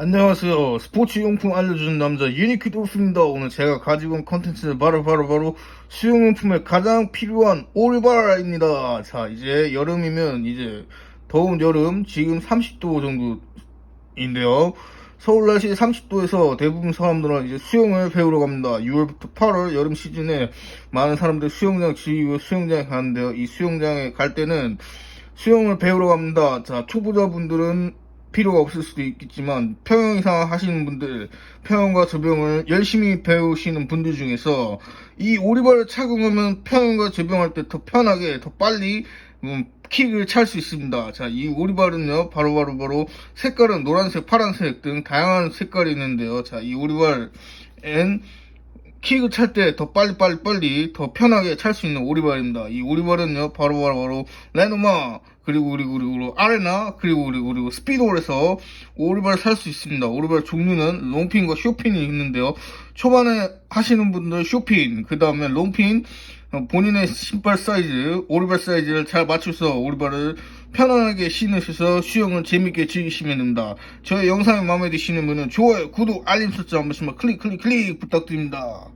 안녕하세요. 스포츠 용품 알려주는 남자 유니큐도스입니다. 오늘 제가 가지고 온 컨텐츠는 바로 바로 바로 수영용품에 가장 필요한 올바라입니다. 자, 이제 여름이면 이제 더운 여름 지금 30도 정도인데요. 서울 날씨 30도에서 대부분 사람들은 이제 수영을 배우러 갑니다. 6월부터 8월 여름 시즌에 많은 사람들이 수영장 지이고 수영장에 가는데요. 이 수영장에 갈 때는 수영을 배우러 갑니다. 자, 초보자분들은 필요가 없을 수도 있겠지만 평영 이상 하시는 분들, 평영과 저병을 열심히 배우시는 분들 중에서 이 오리발을 착용하면 평영과 저병할 때 더 편하게, 더 빨리 음, 킥을 찰 수 있습니다. 자, 이 오리발은요, 바로 바로 바로 색깔은 노란색, 파란색 등 다양한 색깔이 있는데요. 자, 이 오리발 엔 킥을 찰 때 더 빨리 빨리 빨리 더 편하게 찰 수 있는 오리발입니다. 이 오리발은요 바로 바로 바로 레노마 그리고 그리고 그리고 아레나 그리고 그리고 그리고 스피드홀에서 오리발 살 수 있습니다. 오리발 종류는 롱핀과 쇼핀이 있는데요. 초반에 하시는 분들 쇼핀 그 다음에 롱핀 어, 본인의 신발 사이즈 오리발 사이즈를 잘 맞춰서 오리발을 편안하게 신으셔서 수영을 재밌게 즐기시면 됩니다. 저의 영상이 마음에 드시는 분은 좋아요, 구독, 알림 설정 한 번씩만 클릭 클릭 클릭 부탁드립니다.